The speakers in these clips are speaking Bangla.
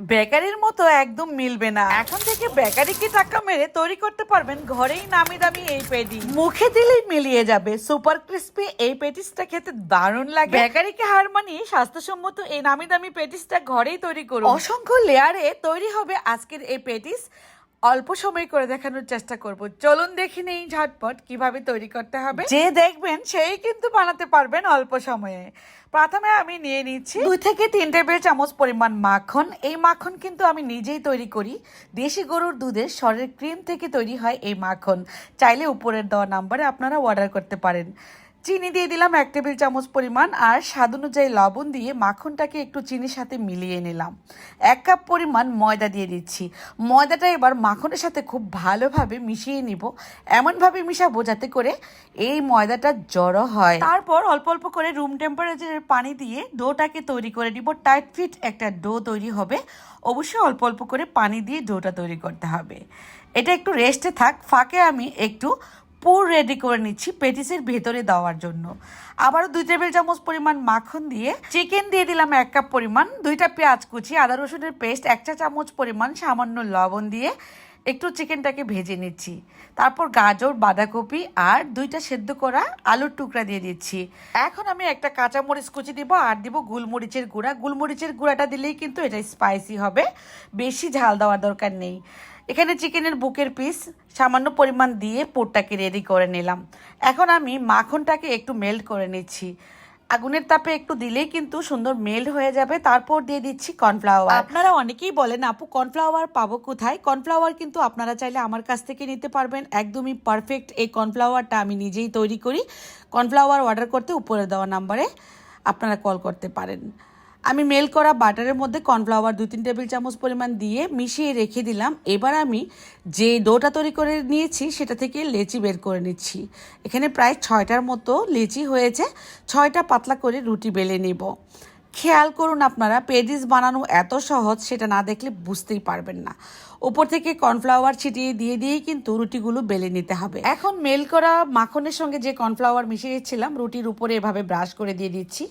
বেকারির মতো একদম মিলবে না। এখন থেকে বেকারিকে টাকা মেরে তৈরি করতে পারবেন ঘরেই নামি দামি এই পেটি। মুখে দিলেই মিলিয়ে যাবে। সুপার ক্রিস্পি এই পেটিসটা খেতে দারুণ লাগে। বেকারিকে হার মানিয়ে স্বাস্থ্যসম্মত এই নামি দামি পেটিসটা ঘরেই তৈরি করুন। অসংখ্য লেয়ারে তৈরি হবে আজকের এই পেটিস। অল্প সময় করে দেখানোর চেষ্টা করব। চলুন দেখি নেই ঝটপট কীভাবে তৈরি করতে হবে। যে দেখবেন সেই কিন্তু বানাতে পারবেন অল্প সময়ে। প্রথমে আমি নিয়ে নিচ্ছি দুই থেকে তিন টেবিল চামচ পরিমাণ মাখন। এই মাখন কিন্তু আমি নিজেই তৈরি করি। দেশি গরুর দুধের সরের ক্রিম থেকে তৈরি হয় এই মাখন। চাইলে উপরের দেওয়া নাম্বারে আপনারা অর্ডার করতে পারেন। চিনি দিয়ে দিলাম এক টেবিল চামচ পরিমাণ আর স্বাদ অনুযায়ী লবণ দিয়ে মাখনটাকে একটু চিনির সাথে মিলিয়ে নিলাম। এক কাপ পরিমাণ ময়দা দিয়ে দিচ্ছি। ময়দাটা এবার মাখনের সাথে খুব ভালোভাবে মিশিয়ে নিব। এমনভাবে মিশাবো যাতে করে এই ময়দাটা জড়ো হয়। তারপর অল্প অল্প করে রুম টেম্পারেচারের পানি দিয়ে ডোটাকে তৈরি করে নিব। টাইট ফিট একটা ডো তৈরি হবে। অবশ্যই অল্প অল্প করে পানি দিয়ে ডোটা তৈরি করতে হবে। এটা একটু রেস্টে থাক। ফাঁকে আমি একটু পুর রেডি করে নিচ্ছি পেটিসের ভেতরে দেওয়ার জন্য। আবারও দুই টেবিল চামচ পরিমাণ মাখন দিয়ে চিকেন দিয়ে দিলাম এক কাপ পরিমাণ, দুইটা পেঁয়াজ কুচি, আদা রসুনের পেস্ট এক চা চামচ পরিমাণ সামান্য লবণ দিয়ে একটু চিকেনটাকে ভেজে নিচ্ছি। তারপর গাজর, বাঁধাকপি আর দুইটা সেদ্ধ করা আলুর টুকরা দিয়ে দিচ্ছি। এখন আমি একটা কাঁচামরিচ কুচি দিব আর দিব গুলমরিচের গুঁড়া। গুলমরিচের গুঁড়াটা দিলেই কিন্তু এটা স্পাইসি হবে। বেশি ঝাল দেওয়ার দরকার নেই। এখানে চিকেনের বুকের পিস সামান্য পরিমাণ দিয়ে পোরটাকে রেডি করে নিলাম। এখন আমি মাখনটাকে একটু মেল্ট করে নিচ্ছি। আগুনের তাপে একটু দিলেই কিন্তু সুন্দর মেল্ট হয়ে যাবে। তারপর দিয়ে দিচ্ছি কর্নফ্লাওয়ার আপনারা অনেকেই বলেন, আপু কর্নফ্লাওয়ার পাবো কোথায়? কর্নফ্লাওয়ার কিন্তু আপনারা চাইলে আমার কাছ থেকে নিতে পারবেন। একদমই পারফেক্ট এই কর্নফ্লাওয়ারটা আমি নিজেই তৈরি করি। কর্নফ্লাওয়ার অর্ডার করতে উপরে দেওয়া নাম্বারে আপনারা কল করতে পারেন। আমি মেল করা বাটারের মধ্যে কর্নফ্লাওয়ার দু তিন টেবিল চামচ পরিমাণ দিয়ে মিশিয়ে রেখে দিলাম। এবার আমি যে ডোটা তৈরি করে নিয়েছি, সেটা থেকে লেচি বের করে নিচ্ছি। এখানে প্রায় ছয়টার মতো লেচি হয়েছে। ছয়টা পাতলা করে রুটি বেলে নেব। খেয়াল করুন আপনারা পেডিস বানানো এত সহজ, সেটা না দেখলে বুঝতেই পারবেন না। উপর থেকে কর্নফ্লাওয়ার ছিটিয়ে দিয়ে দিয়েই কিন্তু রুটিগুলো বেলে নিতে হবে। এখন মেল করা মাখনের সঙ্গে যে কর্নফ্লাওয়ার মিশিয়েছিলাম রুটির উপরে এভাবে ব্রাশ করে দিয়ে দিচ্ছি।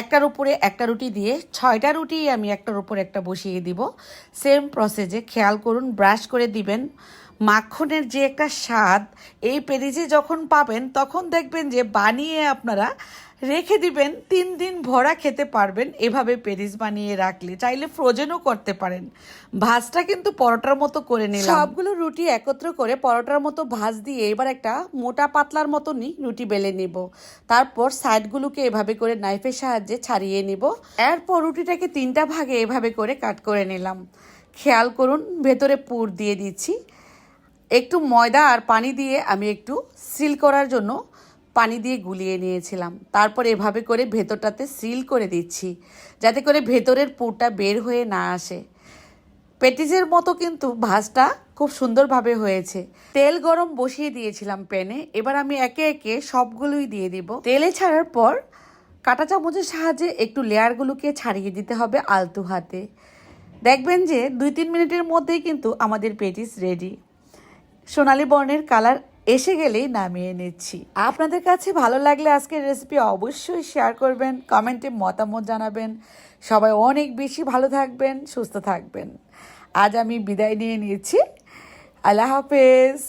একটার উপরে একটা রুটি দিয়ে ছয়টা রুটি আমি একটার উপর একটা বসিয়ে দিব। সেম প্রসেসে খেয়াল করুন, ব্রাশ করে দিবেন। মাখনের যে একটা স্বাদ, এই পেরিজে যখন পাবেন, তখন দেখবেন যে বানিয়ে আপনারা রেখে দিবেন, তিন দিন ভরা খেতে পারবেন, এভাবে পেরিস বানিয়ে রাখলে। চাইলে ফ্রোজেনও করতে পারেন। ভাজটা কিন্তু পরোটার মতো করে নিলাম। সবগুলো রুটি একত্র করে পরোটার মতো ভাজ দিয়ে এবার একটা মোটা পাতলার মতনই রুটি বেলে নিব। তারপর সাইডগুলোকে এভাবে করে নাইফের সাহায্যে ছাড়িয়ে নিব। এরপর রুটিটাকে তিনটা ভাগে এভাবে করে কাট করে নিলাম। খেয়াল করুন, ভেতরে পুর দিয়ে দিচ্ছি। একটু ময়দা আর পানি দিয়ে আমি একটু সিল করার জন্য পানি দিয়ে গুলিয়ে নিয়েছিলাম। তারপর এভাবে করে ভেতরটাতে সিল করে দিচ্ছি, যাতে করে ভেতরের পুরটা বের হয়ে না আসে। পেটিসের মতো কিন্তু ভাজটা খুব সুন্দরভাবে হয়েছে। তেল গরম বসিয়ে দিয়েছিলাম প্যানে। এবার আমি একে একে সবগুলোই দিয়ে দিব। তেলে ছাড়ার পর কাঁটা চামচের সাহায্যে একটু লেয়ারগুলোকে ছাড়িয়ে দিতে হবে আলতু হাতে। দেখবেন যে দুই তিন মিনিটের মধ্যেই কিন্তু আমাদের পেটিস রেডি। সোনালি বর্ণের কালার এসে গেলেই নামিয়ে নিচ্ছি। আপনাদের কাছে ভালো লাগলে আজকের রেসিপি অবশ্যই শেয়ার করবেন কমেন্টে মতামত জানাবেন। সবাই অনেক বেশি ভালো থাকবেন, সুস্থ থাকবেন। আজ আমি বিদায় নিয়ে নিয়েছি। আল্লাহ হাফেজ।